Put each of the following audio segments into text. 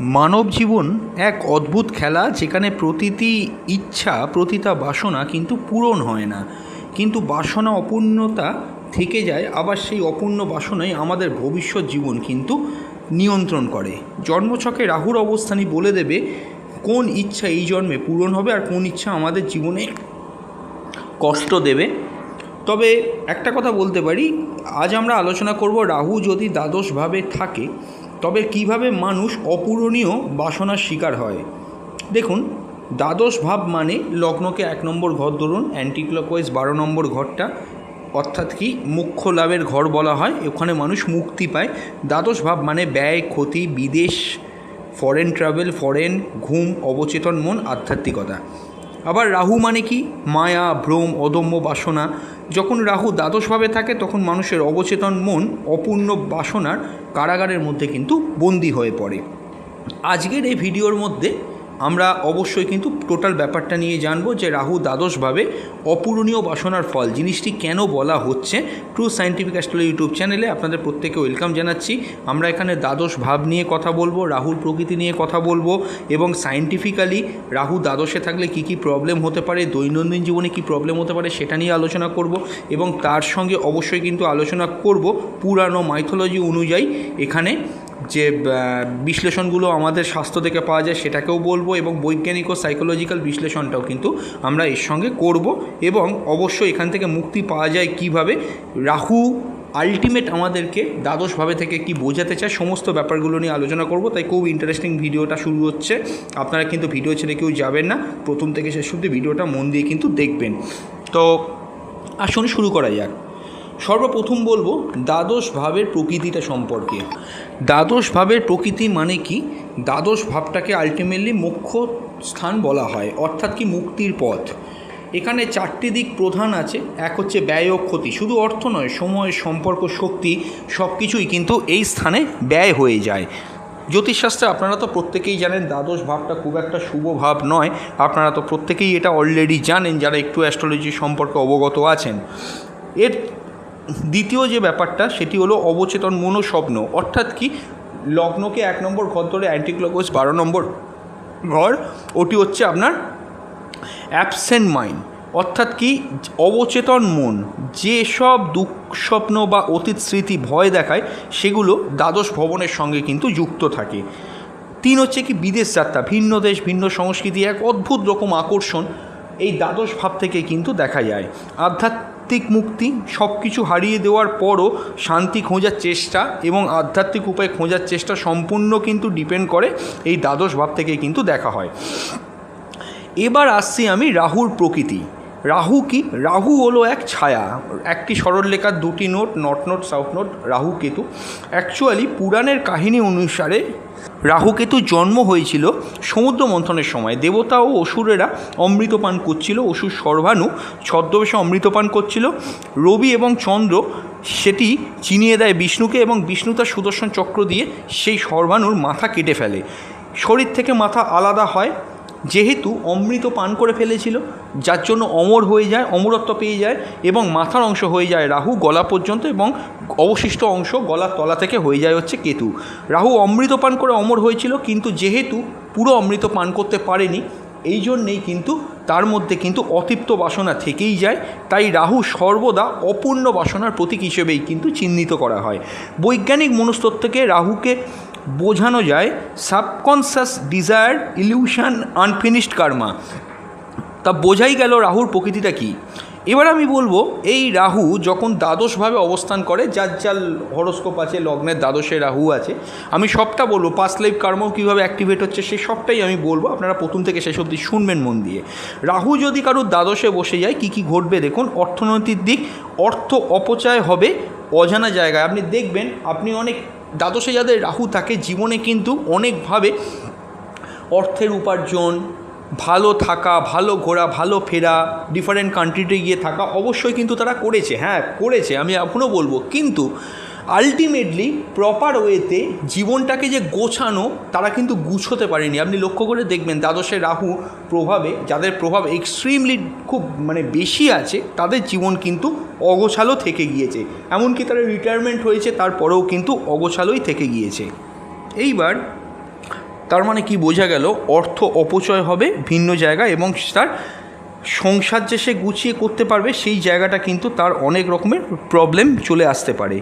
মানব জীবন এক অদ্ভুত খেলা যেখানে প্রতিটি ইচ্ছা, প্রতিটা বাসনা কিন্তু পূরণ হয় না। কিন্তু বাসনা অপূর্ণতা থেকে যায়, আবার সেই অপূর্ণ বাসনাই আমাদের ভবিষ্যৎ জীবন কিন্তু নিয়ন্ত্রণ করে। জন্মছকে রাহুর অবস্থানই বলে দেবে কোন ইচ্ছা এই জন্মে পূরণ হবে আর কোন ইচ্ছা আমাদের জীবনে কষ্ট দেবে। তবে একটা কথা বলতে পারি, আজ আমরা আলোচনা করব রাহু যদি দ্বাদশভাবে থাকে তবে কীভাবে মানুষ অপূরণীয় বাসনার শিকার হয়? দেখুন, দ্বাদশ ভাব মানে লগ্নকে এক নম্বর ঘর ধরুন অ্যান্টি বারো নম্বর ঘরটা, অর্থাৎ কি মুখ্য লাভের ঘর বলা হয়, ওখানে মানুষ মুক্তি পায়। দ্বাদশ ভাব মানে ব্যয়, ক্ষতি, বিদেশ ফরেন ট্রাভেল ফরেন ঘুম, অবচেতন মন, আধ্যাত্মিকতা। আবার রাহু মানে কি? মায়া, ভ্রম, অদম্য বাসনা। যখন রাহু দ্বাদশভাবে থাকে, তখন মানুষের অবচেতন মন অপূর্ণ বাসনার কারাগারের মধ্যে কিন্তু বন্দি হয়ে পড়ে। আজকের এই ভিডিওর মধ্যে আমরা অবশ্যই কিন্তু টোটাল ব্যাপারটা নিয়ে জানব যে রাহু দ্বাদশভাবে অপূরণীয় বাসনার ফল। জিনিসটি কেন বলা হচ্ছে? ট্রু সায়েন্টিফিক অ্যাস্ট্রোলজি ইউটিউব চ্যানেলে আপনাদের প্রত্যেকে ওয়েলকাম জানাচ্ছি। আমরা এখানে দ্বাদশ ভাব নিয়ে কথা বলব, রাহুর প্রকৃতি নিয়ে কথা বলব এবং সায়েন্টিফিক্যালি রাহু দ্বাদশে থাকলে কি কি প্রবলেম হতে পারে, দৈনন্দিন জীবনে কি প্রবলেম হতে পারে সেটা নিয়ে আলোচনা করব এবং তার সঙ্গে অবশ্যই কিন্তু আলোচনা করব পুরানো মাইথোলজি অনুযায়ী এখানে যে বিশ্লেষণগুলো আমাদের স্বাস্থ্য থেকে পাওয়া যায় সেটাকেও বলব এবং বৈজ্ঞানিক ও সাইকোলজিক্যাল বিশ্লেষণটাও কিন্তু আমরা এর সঙ্গে করব এবং অবশ্যই এখান থেকে মুক্তি পাওয়া যায় কীভাবে, রাহু আলটিমেট আমাদেরকে দ্বাদশভাবে থেকে কি বোঝাতে চায় সমস্ত ব্যাপারগুলো নিয়ে আলোচনা করব, তাই খুব ইন্টারেস্টিং ভিডিওটা শুরু হচ্ছে। আপনারা কিন্তু ভিডিও ছেড়ে কেউ যাবেন না, প্রথম থেকে শেষ অবধি ভিডিওটা মন দিয়ে কিন্তু দেখবেন। তো আসুন শুরু করা যাক। সর্বপ্রথম বলব দ্বাদশ ভাবের প্রকৃতিটা সম্পর্কে। দ্বাদশ ভাবের প্রকৃতি মানে কি? দ্বাদশ ভাবটাকে আলটিমেটলি মুখ্য স্থান বলা হয়, অর্থাৎ কি মুক্তির পথ। এখানে চারটি দিক প্রধান আছে, এক হচ্ছে ব্যয় ও ক্ষতি। শুধু অর্থ নয়, সময়, সম্পর্ক, শক্তি সব কিছুই কিন্তু এই স্থানে ব্যয় হয়ে যায়। জ্যোতিষশাস্ত্রে আপনারা তো প্রত্যেকেই জানেন, দ্বাদশ ভাবটা খুব একটা শুভ ভাব নয়। আপনারা তো প্রত্যেকেই এটা অলরেডি জানেন, যারা একটু অ্যাস্ট্রোলজি সম্পর্কে অবগত আছেন। এর দ্বিতীয় যে ব্যাপারটা, সেটি হলো অবচেতন মনোস্বপ্ন। অর্থাৎ কি? লগ্নকে এক নম্বর ঘর ধরে অ্যান্টিক্লকোস বারো নম্বর ঘর, ওটি হচ্ছে আপনার অ্যাবসেন্ট মাইন্ড অর্থাৎ কি? অবচেতন মন। যেসব দুঃস্বপ্ন বা অতীত স্মৃতি ভয় দেখায়, সেগুলো দ্বাদশ ভবনের সঙ্গে কিন্তু যুক্ত থাকে। তিন হচ্ছে কি? বিদেশ যাত্রা। ভিন্ন দেশ, ভিন্ন সংস্কৃতি, এক অদ্ভুত রকম আকর্ষণ এই দ্বাদশ ভাব থেকে কিন্তু দেখা যায়। আধ্যাত্মিক মুক্তি সব কিছু হারিয়ে দেওয়ার পরও শান্তি খোঁজার চেষ্টা এবং আধ্যাত্মিক উপায় খোঁজার চেষ্টা সম্পূর্ণ কিন্তু ডিপেন্ড করে এই দ্বাদশ ভাব থেকে কিন্তু দেখা হয়। এবার আসছি আমি রাহুর প্রকৃতি। রাহু কি? রাহু হলো এক ছায়া। একটি সরলরেখার দুটি node, north node, south node, Rahu Ketu. Actually পুরাণের কাহিনী অনুসারে রাহু কেতু জন্ম হয়েছিল সমুদ্র মন্থনের সময়। দেবতা ও অসুরেরা অমৃতপান করছিল। অসুর সর্বাণু ছদ্মবেশে অমৃতপান করছিল। রবি এবং চন্দ্র সেটি চিনিয়ে দেয় বিষ্ণুকে এবং বিষ্ণু তার সুদর্শন চক্র দিয়ে সেই সর্বাণুর মাথা কেটে ফেলে। শরীর থেকে মাথা আলাদা হয়। যেহেতু অমৃত পান করে ফেলেছিল, যার জন্য অমর হয়ে যায়, অমরত্ব পেয়ে যায় এবং মাথার অংশ হয়ে যায় রাহু গলা পর্যন্ত এবং অবশিষ্ট অংশ গলার তলা থেকে হয়ে যায় হচ্ছে কেতু। রাহু অমৃত পান করে অমর হয়েছিল, কিন্তু যেহেতু পুরো অমৃত পান করতে পারেনি, এই জন্যেই কিন্তু তার মধ্যে কিন্তু অতৃপ্ত বাসনা থেকেই যায়। তাই রাহু সর্বদা অপূর্ণ বাসনার প্রতীক হিসেবেই কিন্তু চিহ্নিত করা হয়। বৈজ্ঞানিক মনস্তত্ত্বকে রাহুকে বোঝানো যায় subconscious desire illusion unfinished karma তা বোঝাই গেল রাহুর প্রকৃতিটা কী। এবার আমি বলব, এই রাহু যখন দ্বাদশভাবে অবস্থান করে, যার যার হরস্কোপ আছে, লগ্নের দ্বাদশে রাহু আছে, আমি সবটা বলব পাঁচ লাইফ কর্মও কীভাবে অ্যাক্টিভেট হচ্ছে সেই সবটাই আমি বলব, আপনারা প্রথম থেকে শেষ অবধি শুনবেন মন দিয়ে। রাহু যদি কারোর দ্বাদশে বসে যায়, কী কী ঘটবে দেখুন, অর্থনৈতিক দিক, অর্থ অপচয় হবে অজানা জায়গায়। আপনি দেখবেন, আপনি অনেক দ্বাদশে যাদের রাহু থাকে, জীবনে কিন্তু অনেকভাবে অর্থের উপার্জন, ভালো থাকা, ভালো ঘোরা, ভালো ফেরা ডিফারেন্ট কান্ট্রিতে গিয়ে থাকা অবশ্যই কিন্তু তারা করেছে। হ্যাঁ করেছে, আমি এখনও বলব। কিন্তু আলটিমেটলি প্রপার ওয়েতে জীবনটাকে যে গোছানো, তারা কিন্তু গুছোতে পারেনি। আপনি লক্ষ্য করে দেখবেন দ্বাদশে রাহু প্রভাবে, যাদের প্রভাব এক্সট্রিমলি খুব মানে বেশি আছে, তাদের জীবন কিন্তু অগোছালো থেকে গিয়েছে। এমনকি তারা রিটায়ারমেন্ট হয়েছে, তারপরেও কিন্তু অগোছালোই থেকে গিয়েছে। এইবার তার মানে কি বোঝা গেল, অর্থ অপচয় হবে ভিন্ন জায়গা এবং তার সংসার যে সে গুছিয়ে করতে পারবে, সেই জায়গাটা কিন্তু তার অনেক রকমের প্রবলেম চলে আসতে পারে।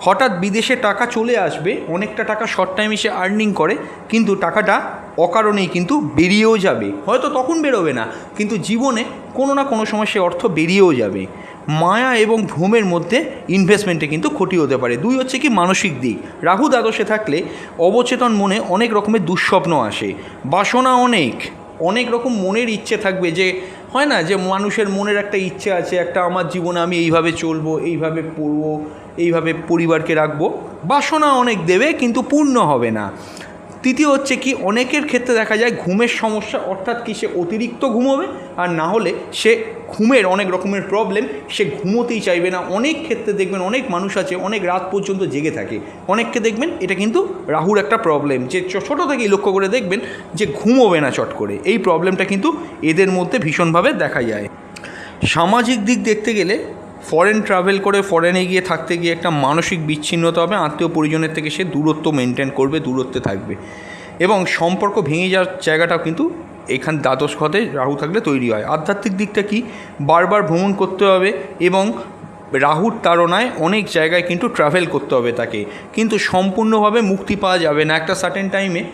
হঠাৎ বিদেশে টাকা চলে আসবে, অনেকটা টাকা শর্ট টাইমে সে আর্নিং করে, কিন্তু টাকাটা অকারণেই কিন্তু বেরিয়েও যাবে। হয়তো তখন বেরোবে না, কিন্তু জীবনে কোনো না কোনো সময় সে অর্থ বেরিয়েও যাবে। মায়া এবং ভ্রমের মধ্যে ইনভেস্টমেন্টে কিন্তু ক্ষতি হতে পারে। দুই হচ্ছে কি মানসিক দিক। রাহু দ্বাদশে থাকলে অবচেতন মনে অনেক রকমের দুঃস্বপ্ন আসে। বাসনা অনেক। অনেক রকম মনের ইচ্ছে থাকবে যে, হয় না? যে মানুষের মনের একটা ইচ্ছে আছে, একটা আমার জীবনে আমি এইভাবে চলবো, এইভাবে পড়ব এইভাবে পরিবারকে রাখব। বাসনা অনেক দেবে, কিন্তু পূর্ণ হবে না। তৃতীয় হচ্ছে কি, অনেকের ক্ষেত্রে দেখা যায় ঘুমের সমস্যা, অর্থাৎ কি সে অতিরিক্ত ঘুমোবে, আর না হলে সে ঘুমের অনেক রকমের প্রবলেম সে ঘুমোতেই চাইবে না। অনেক ক্ষেত্রে দেখবেন অনেক মানুষ আছে, অনেক রাত পর্যন্ত জেগে থাকে। অনেককে দেখবেন এটা কিন্তু রাহুর একটা প্রবলেম যে ছোটো থেকেই লক্ষ্য করে দেখবেন যে ঘুমোবে না চট করে। এই প্রবলেমটা কিন্তু এদের মধ্যে ভীষণভাবে দেখা যায়। সামাজিক দিক দেখতে গেলে ফরেন ট্রাভেল করে ফরেনে গিয়ে থাকতে গিয়ে একটা মানসিক বিচ্ছিন্নতা হবে, আত্মীয় পরিজনের থেকে সে দূরত্ব মেনটেন করবে, দূরত্বে থাকবে। এবং সম্পর্ক ভেঙে যাওয়ার জায়গাটাও কিন্তু এখান দ্বাদশ ঘতে রাহু থাকলে তৈরি হয়। আধ্যাত্মিক দিকটা কি? বারবার ভ্রমণ করতে হবে এবং রাহুর তাড়নায় অনেক জায়গায় কিন্তু ট্রাভেল করতে হবে তাকে। কিন্তু সম্পূর্ণভাবে মুক্তি পাওয়া যাবে না একটা সার্টেন টাইমে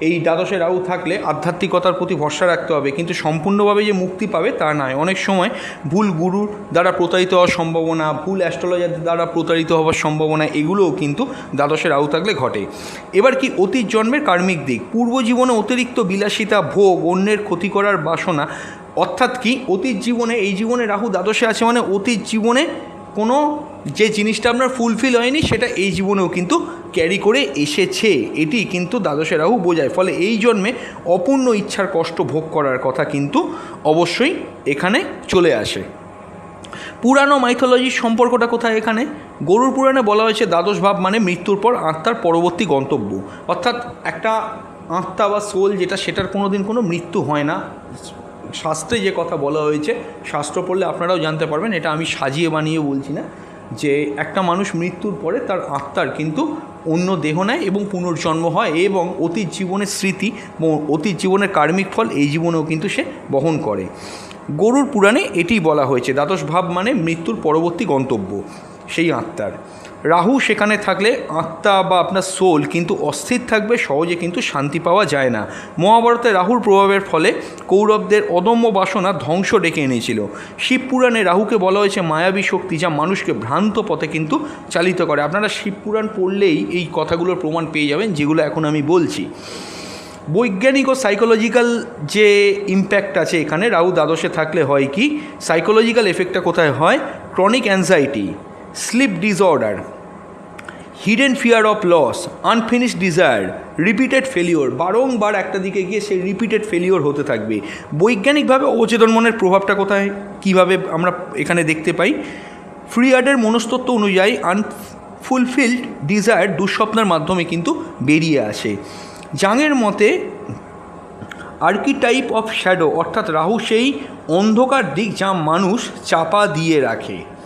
এই দ্বাদশে রাহু থাকলে আধ্যাত্মিকতার প্রতি ভরসা রাখতে হবে। কিন্তু সম্পূর্ণভাবে যে মুক্তি পাবে তা নয়। অনেক সময় ভুল গুরুর দ্বারা প্রতারিত হওয়ার সম্ভাবনা, ভুল অ্যাস্ট্রোলজার দ্বারা প্রতারিত হওয়ার সম্ভাবনা, এগুলোও কিন্তু দ্বাদশে রাহু থাকলে ঘটে। এবার কি অতীত জন্মের কার্মিক দিক? পূর্ব জীবনে অতিরিক্ত বিলাসিতা, ভোগ, অন্যের ক্ষতি করার বাসনা, অর্থাৎ কি অতীত জীবনে, এই জীবনে রাহু দ্বাদশে আছে মানে অতীত জীবনে কোনো যে জিনিসটা আপনার ফুলফিল হয়নি, সেটা এই জীবনেও কিন্তু ক্যারি করে এসেছে। এটি কিন্তু দ্বাদশে রাহু বোঝায়। ফলে এই জন্মে অপূর্ণ ইচ্ছার কষ্ট ভোগ করার কথা কিন্তু অবশ্যই এখানে চলে আসে। পুরানো মাইথোলজির সম্পর্কটা কোথায় এখানে? গরুর পুরাণে বলা হয়েছে, দ্বাদশ ভাব মানে মৃত্যুর পর আত্মার পরবর্তী গন্তব্য। অর্থাৎ একটা আত্মা বা সোল যেটা, সেটার কোনো দিন কোনো মৃত্যু হয় না। শাস্ত্রে যে কথা বলা হয়েছে, শাস্ত্র পড়লে আপনারাও জানতে পারবেন, এটা আমি সাজিয়ে বানিয়ে বলছি না, যে একটা মানুষ মৃত্যুর পরে তার আত্মার কিন্তু অন্য দেহ নেয় এবং পুনর্জন্ম হয় এবং অতীত জীবনের স্মৃতি অতীত জীবনের কার্মিক ফল এই জীবনেও কিন্তু সে বহন করে। গরুর পুরাণে এটি বলা হয়েছে, দ্বাদশ ভাব মানে মৃত্যুর পরবর্তী গন্তব্য, সেই আত্মার। রাহু সেখানে থাকলে আত্মা বা আপনার সোল কিন্তু অস্থির থাকবে, সহজে কিন্তু শান্তি পাওয়া যায় না। মহাভারতে রাহুর প্রভাবের ফলে কৌরবদের অদম্য বাসনা ধ্বংস ডেকে এনেছিল। শিবপুরাণে রাহুকে বলা হয়েছে মায়াবী শক্তি যা মানুষকে ভ্রান্ত পথে কিন্তু চালিত করে। আপনারা শিবপুরাণ পড়লেই এই কথাগুলোর প্রমাণ পেয়ে যাবেন, যেগুলো এখন আমি বলছি। বৈজ্ঞানিক ও সাইকোলজিক্যাল যে ইম্প্যাক্ট আছে এখানে, রাহু দ্বাদশে থাকলে হয় কি? সাইকোলজিক্যাল এফেক্টটা কোথায় হয়? Chronic anxiety sleep disorder hidden fear of loss unfinished desire repeated failure বারংবার একটা দিকে গিয়ে সেই রিপিটেড ফেলিওর হতে থাকবে। বৈজ্ঞানিকভাবে অচেতন মনের প্রভাবটা কোথায়? কীভাবে আমরা এখানে দেখতে পাই? ফ্রিয়ার্ডের মনস্তত্ত্ব অনুযায়ী আনফুলফিলড ডিজায়ার দুঃস্বপ্নের মাধ্যমে কিন্তু বেরিয়ে আসে। জাঙের মতে আর্কিটাইপ অফ শ্যাডো অর্থাৎ রাহু সেই অন্ধকার দিক যা মানুষ চাপা দিয়ে রাখে।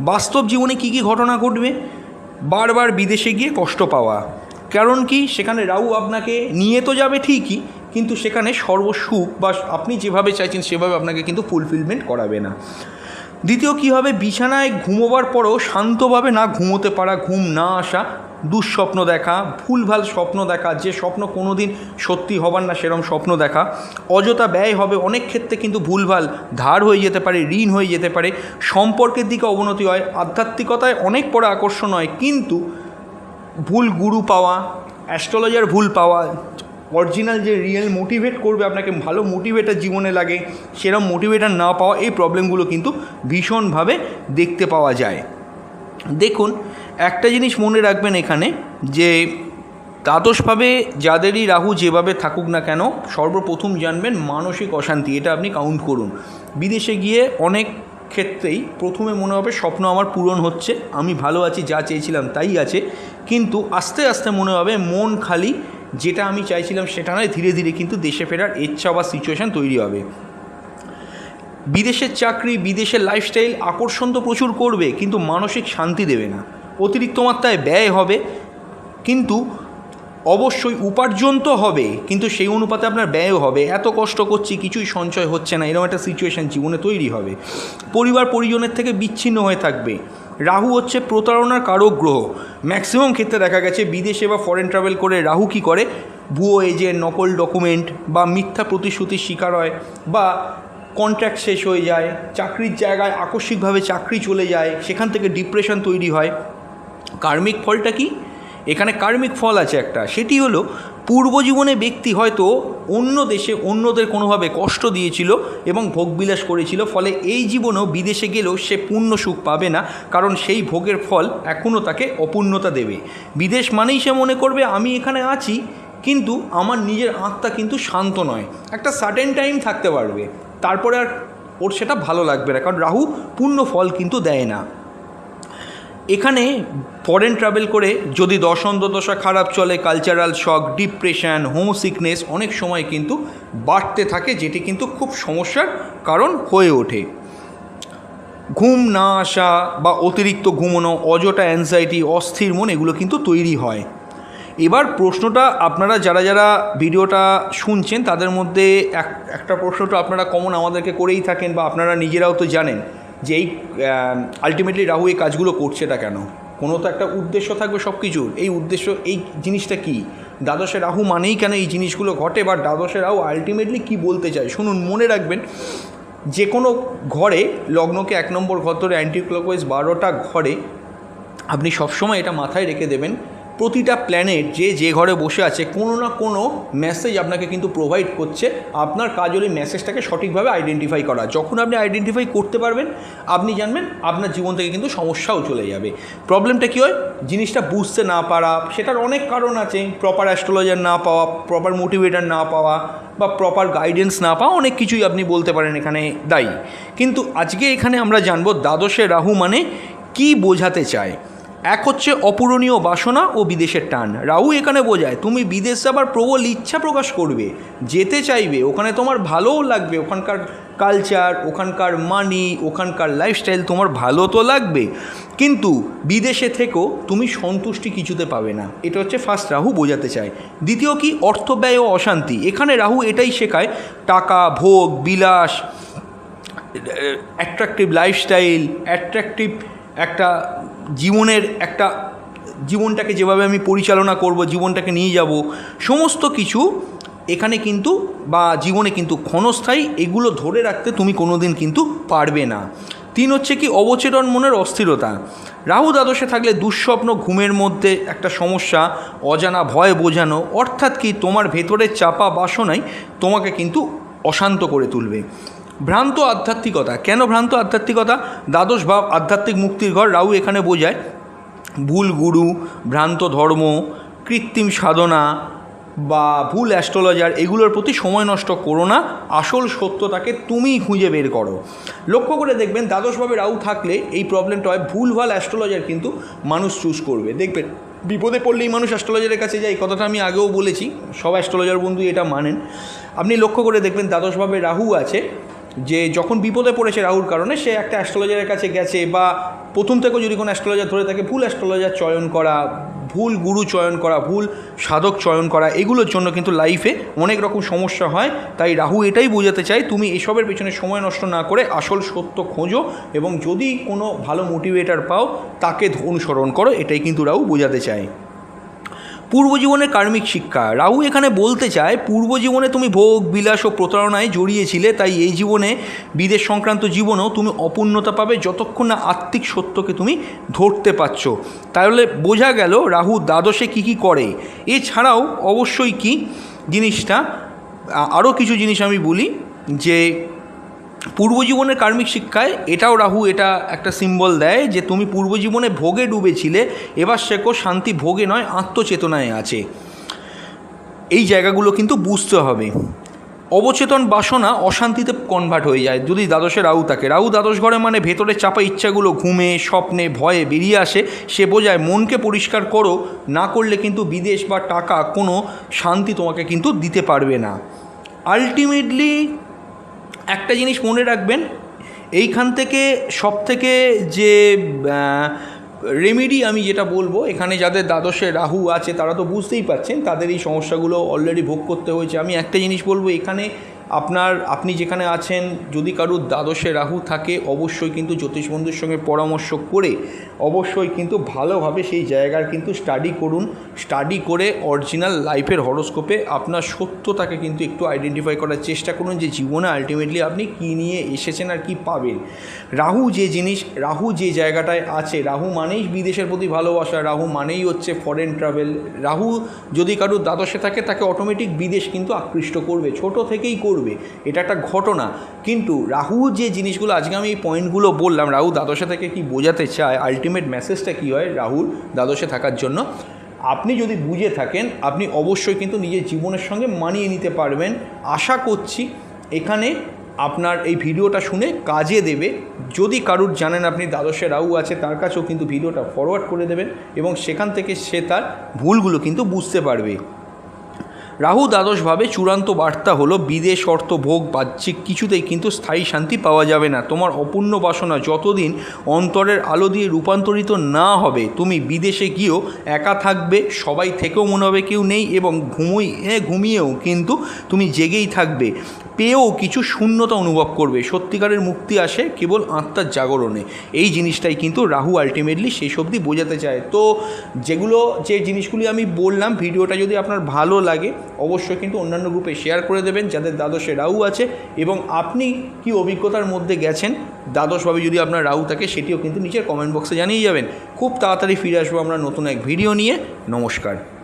বাস্তব জীবনে কি কি ঘটনা ঘটবে? বারবার বিদেশে গিয়ে কষ্ট পাওয়া। কারণ কি? সেখানে রাউ আপনাকে নিয়ে তো যাবে ঠিকই, কিন্তু সেখানে সর্বসুখ বা আপনি যেভাবে চাইছেন সেভাবে আপনাকে কিন্তু ফুলফিলমেন্ট করাবে না। দ্বিতীয় কী হবে? বিছানায় ঘুমোবার পরেও শান্তভাবে না ঘুমোতে পারা ঘুম না আসা, দুঃস্বপ্ন দেখা, ভুলভাল স্বপ্ন দেখা, যে স্বপ্ন কোনো দিন সত্যি হবার না সেরকম স্বপ্ন দেখা। অযথা ব্যয় হবে, অনেক ক্ষেত্রে কিন্তু ভুলভাল ধার হয়ে যেতে পারে, ঋণ হয়ে যেতে পারে। সম্পর্কের দিকে অবনতি হয়, আধ্যাত্মিকতায় অনেক বড় আকর্ষণ হয়, কিন্তু ভুল গুরু পাওয়া, অ্যাস্ট্রোলজার ভুল পাওয়া অরিজিনাল যে রিয়েল মোটিভেট করবে, আপনাকে ভালো মোটিভেটার জীবনে লাগে সেরকম মোটিভেটার না পাওয়া এই প্রবলেমগুলো কিন্তু ভীষণভাবে দেখতে পাওয়া যায়। দেখুন, একটা জিনিস মনে রাখবেন এখানে যে, দ্বাদশভাবে যাদেরই রাহু যেভাবে থাকুক না কেন, সর্বপ্রথম জানবেন মানসিক অশান্তি, এটা আপনি কাউন্ট করুন। বিদেশে গিয়ে অনেক ক্ষেত্রেই প্রথমে মনে হবে, স্বপ্ন আমার পূরণ হচ্ছে, আমি ভালো আছি, যা চেয়েছিলাম তাই আছে। কিন্তু আস্তে আস্তে মনে হবে, মন খালি যেটা আমি চাইছিলাম সেটা নয়, ধীরে ধীরে কিন্তু দেশে ফেরার ইচ্ছা বা সিচুয়েশান তৈরি হবে। বিদেশের চাকরি, বিদেশের লাইফস্টাইল আকর্ষণ তো প্রচুর করবে, কিন্তু মানসিক শান্তি দেবে না। অতিরিক্ত মাত্রায় ব্যয় হবে, কিন্তু অবশ্যই উপার্জন তো হবে, কিন্তু সেই অনুপাতে আপনার ব্যয়ও হবে। এত কষ্ট করছি, কিছুই সঞ্চয় হচ্ছে না, এরকম একটা সিচুয়েশান জীবনে তৈরি হবে। পরিবার পরিজনের থেকে বিচ্ছিন্ন হয়ে থাকবে। রাহু হচ্ছে প্রতারণার কারক গ্রহ। ম্যাক্সিমাম ক্ষেত্রে দেখা গেছে বিদেশে বা ফরেন ট্রাভেল করে রাহু কী করে? ভুয়ো এজেন্ট নকল ডকুমেন্ট বা মিথ্যা প্রতিশ্রুতির শিকার হয় বা কন্ট্রাক্ট শেষ হয়ে যায়, চাকরির জায়গায় আকস্মিকভাবে চাকরি চলে যায়, সেখান থেকে ডিপ্রেশন তৈরি হয়। কার্মিক ফলটা কি? এখানে কার্মিক ফল আছে একটা, সেটি হলো পূর্বজীবনে ব্যক্তি হয়তো অন্য দেশে অন্যদের কোনোভাবে কষ্ট দিয়েছিল এবং ভোগবিলাস করেছিল, ফলে এই জীবনেও বিদেশে গেলেও সে পূর্ণ সুখ পাবে না, কারণ সেই ভোগের ফল এখনও তাকে অপূর্ণতা দেবে। বিদেশ মানেই সে মনে করবে, আমি এখানে আছি, কিন্তু আমার নিজের আত্মা কিন্তু শান্ত নয়। একটা সার্টেন টাইম থাকতে পারবে, তারপরে আর ওর সেটা ভালো লাগবে না, কারণ রাহু পূর্ণ ফল কিন্তু দেয় না। এখানে ফরেন ট্রাভেল করে যদি দশন দশা খারাপ চলে cultural shock depression home sickness অনেক সময় কিন্তু বাড়তে থাকে, যেটি কিন্তু খুব সমস্যার কারণ হয়ে ওঠে। ঘুম না আসা বা অতিরিক্ত ঘুমোনো, অযথা অ্যাংজাইটি অস্থির মন, এগুলো কিন্তু তৈরি হয়। এবার প্রশ্নটা আপনারা যারা যারা ভিডিওটা শুনছেন, তাদের মধ্যে এক, একটা প্রশ্নটা আপনারা কমন আমাদেরকে করেই থাকেন বা আপনারা নিজেরাও তো জানেন। যে এই আলটিমেটলি রাহু এই কাজগুলো করছে করছেটা কেন? কোনো তো একটা উদ্দেশ্য থাকবে সব কিছুর এই উদ্দেশ্য, এই জিনিসটা কি? দ্বাদশে রাহু মানেই কেন এই জিনিসগুলো ঘটে? বা দ্বাদশে রাহু আলটিমেটলি কি বলতে চায়? শুনুন, মনে রাখবেন যে কোনো ঘরে, লগ্নকে এক নম্বর ঘর ধরে অ্যান্টি বারোটা ঘরে আপনি সবসময় এটা মাথায় রেখে দেবেন প্রতিটা প্ল্যানেট যে যে ঘরে বসে আছে, কোনো না কোনো মেসেজ আপনাকে কিন্তু প্রোভাইড করছে। আপনার কাজ হলো মেসেজটাকে সঠিকভাবে আইডেন্টিফাই করা। যখন আপনি আইডেন্টিফাই করতে পারবেন, আপনি জানবেন আপনার জীবন থেকে কিন্তু সমস্যাও চলে যাবে। প্রবলেমটা কী হয়? জিনিসটা বুঝতে না পারা, সেটার অনেক কারণ আছে। প্রপার অ্যাস্ট্রোলজার না পাওয়া প্রপার মোটিভেটার না পাওয়া বা প্রপার গাইডেন্স না পাওয়া, অনেক কিছুই আপনি বলতে পারেন এখানে দায়ী। কিন্তু আজকে এখানে আমরা জানব দ্বাদশে রাহু মানে কি বোঝাতে চায়। এক হচ্ছে অপূরণীয় বাসনা ও বিদেশের টান। রাহু এখানে বোঝায়, তুমি বিদেশ যাবার প্রবল ইচ্ছা প্রকাশ করবে, যেতে চাইবে, ওখানে তোমার ভালোও লাগবে, ওখানকার কালচার ওখানকার মানি ওখানকার লাইফস্টাইল তোমার ভালো তো লাগবে। কিন্তু বিদেশে থেকেও তুমি সন্তুষ্টি কিছুতে পাবে না। এটা হচ্ছে ফার্স্ট রাহু বোঝাতে চায়। দ্বিতীয় কি? অর্থ ব্যয় ও অশান্তি। এখানে রাহু এটাই শেখায়, টাকা, ভোগ, বিলাস অ্যাট্রাকটিভ লাইফস্টাইল অ্যাট্রাকটিভ একটা জীবনের একটা, জীবনটাকে যেভাবে আমি পরিচালনা করব, জীবনটাকে নিয়ে যাব, সমস্ত কিছু এখানে কিন্তু বা জীবনে কিন্তু ক্ষণস্থায়ী এগুলো ধরে রাখতে তুমি কোনো দিন কিন্তু পারবে না। তিন হচ্ছে কি অবচেতন মনের অস্থিরতা। রাহু দ্বাদশে থাকলে দুঃস্বপ্ন, ঘুমের মধ্যে একটা সমস্যা, অজানা ভয় বোঝানো, অর্থাৎ কি তোমার ভেতরের চাপা বাসনাই তোমাকে কিন্তু অশান্ত করে তুলবে। ভ্রান্ত আধ্যাত্মিকতা। কেন ভ্রান্ত আধ্যাত্মিকতা? দ্বাদশ ভাব, আধ্যাত্মিক মুক্তির ঘর, রাহু এখানে বোঝায়, ভুল গুরু, ভ্রান্ত ধর্ম, কৃত্রিম সাধনা বা ভুল অ্যাস্ট্রোলজার, এগুলোর প্রতি সময় নষ্ট করো না, আসল সত্যটাকে তুমিই খুঁজে বের করো। লক্ষ্য করে দেখবেন দ্বাদশভাবে রাহু থাকলে এই প্রবলেমটা হয় ভুলভাল অ্যাস্ট্রোলজার কিন্তু মানুষ চুজ করবে। দেখবেন, বিপদে পড়লেই মানুষ অ্যাস্ট্রোলজারের কাছে যায় কথাটা আমি আগেও বলেছি, সব অ্যাস্ট্রোলজার বন্ধু এটা মানেন। আপনি লক্ষ্য করে দেখবেন দ্বাদশভাবে রাহু আছে যে যখন বিপদে পড়েছে রাহুর কারণে, সে একটা অ্যাস্ট্রোলজারের কাছে গেছে বা প্রথম থেকেও যদি কোনো অ্যাস্ট্রোলজার ধরে থাকে, ভুল অ্যাস্ট্রোলজার চয়ন করা, ভুল গুরু চয়ন করা, ভুল সাধক চয়ন করা, এগুলোর জন্য কিন্তু লাইফে অনেক রকম সমস্যা হয়। তাই রাহু এটাই বোঝাতে চায়, তুমি এসবের পেছনে সময় নষ্ট না করে আসল সত্য খোঁজো এবং যদি কোনো ভালো মোটিভেটার পাও, তাকে অনুসরণ করো, এটাই কিন্তু রাহু বোঝাতে চায়। পূর্বজীবনের কার্মিক শিক্ষা। রাহু এখানে বলতে চায়, পূর্বজীবনে তুমি ভোগ, বিলাস ও প্রতারণায় জড়িয়েছিলে, তাই এই জীবনে বিদেশ সংক্রান্ত জীবনেও তুমি অপূর্ণতা পাবে যতক্ষণ না আত্মিক সত্যকে তুমি ধরতে পারছ। তাহলে বোঝা গেল রাহু দ্বাদশে কী কী করে। এছাড়াও অবশ্যই কি জিনিসটা আরও কিছু জিনিস আমি বলি, যে পূর্বজীবনের কার্মিক শিক্ষায় এটাও রাহু এটা একটা সিম্বল দেয় যে তুমি পূর্বজীবনে ভোগে ডুবেছিলে, এবার শেখো শান্তি ভোগে নয়, আত্মচেতনায় আছে। এই জায়গাগুলো কিন্তু বুঝতে হবে। অবচেতন বাসনা অশান্তিতে কনভার্ট হয়ে যায়, যদি দ্বাদশে রাহু থাকে। রাহু দ্বাদশ ঘরে মানে ভেতরে চাপা ইচ্ছাগুলো ঘুমে, স্বপ্নে, ভয়ে বেরিয়ে আসে, সে বোঝায় মনকে পরিষ্কার করো, না করলে কিন্তু বিদেশ বা টাকা কোনো শান্তি তোমাকে কিন্তু দিতে পারবে না। আলটিমেটলি একটা জিনিস মনে রাখবেন, এইখান থেকে সব থেকে যে রেমেডি আমি যেটা বলব, এখানে যাদের দ্বাদশে রাহু আছে, তারা তো বুঝতেই পাচ্ছেন তাদের এই সমস্যাগুলো অলরেডি ভোগ করতে হয়েছে। আমি একটা জিনিস বলব, এখানে আপনার, আপনি যেখানে আছেন, যদি কারুর দ্বাদশে রাহু থাকে, অবশ্যই কিন্তু জ্যোতিষ বন্ধুর সঙ্গে পরামর্শ করে অবশ্যই কিন্তু ভালোভাবে সেই জায়গার কিন্তু স্টাডি করুন স্টাডি করে অরিজিনাল লাইফের হরোস্কোপে আপনার সত্যতাকে কিন্তু একটু আইডেন্টিফাই করার চেষ্টা করুন যে জীবনে আলটিমেটলি আপনি কী নিয়ে এসেছেন আর কী পাবেন। রাহু যে জিনিস, রাহু যে জায়গাটায় আছে, রাহু মানেই বিদেশের প্রতি ভালোবাসা, রাহু মানেই হচ্ছে ফরেন ট্রাভেল রাহু যদি কারুর দ্বাদশে থাকে তাকে অটোমেটিক বিদেশ কিন্তু আকৃষ্ট করবে, ছোট থেকেই করবে, এটা একটা ঘটনা। কিন্তু রাহু যে জিনিসগুলো, আজকে আমি এই পয়েন্টগুলো বললাম, রাহু দ্বাদশে থেকে কি বোঝাতে চায় আলটিমেট মেসেজটা কী হয়? রাহুল দ্বাদশে থাকার জন্য। আপনি যদি বুঝে থাকেন, আপনি অবশ্যই কিন্তু নিজের জীবনের সঙ্গে মানিয়ে নিতে পারবেন। আশা করছি এখানে আপনার এই ভিডিওটা শুনে কাজে দেবে। যদি কারুর জানেন আপনি দ্বাদশে রাহু আছে, তার কাছেও কিন্তু ভিডিওটা ফরওয়ার্ড করে দেবেন এবং সেখান থেকে সে তার ভুলগুলো কিন্তু বুঝতে পারবে। রাহু দ্বাদশভাবে চূড়ান্ত বার্তা হলো, বিদেশ অর্থ ভোগ বাহ্যিক, কিছুতেই কিন্তু স্থায়ী শান্তি পাওয়া যাবে না। তোমার অপূর্ণ বাসনা যতদিন অন্তরের আলো দিয়ে রূপান্তরিত না হবে, তুমি বিদেশে গিয়েও একা থাকবে, সবাই থেকেও মনে হবে কেউ নেই এবং ঘুমই ঘুমিয়েও কিন্তু তুমি জেগেই থাকবে। পেয়েও কিছু শূন্যতা অনুভব করবে। সত্যিকারের মুক্তি আসে কেবল আত্মার জাগরণে। এই জিনিসটাই কিন্তু রাহু আলটিমেটলি সেই অবধি বোঝাতে চায়। তো যেগুলো, যে জিনিসগুলি আমি বললাম, ভিডিওটা যদি আপনার ভালো লাগে, অবশ্যই কিন্তু অন্যান্য গ্রুপে শেয়ার করে দেবেন, যাদের দ্বাদশে রাহু আছে। এবং আপনি কি অভিজ্ঞতার মধ্যে গেছেন, দ্বাদশভাবে যদি আপনার রাহু থাকে, সেটিও কিন্তু নিচের কমেন্ট বক্সে জানিয়ে যাবেন। খুব তাড়াতাড়ি ফিরে আসব আমরা নতুন এক ভিডিও নিয়ে। নমস্কার।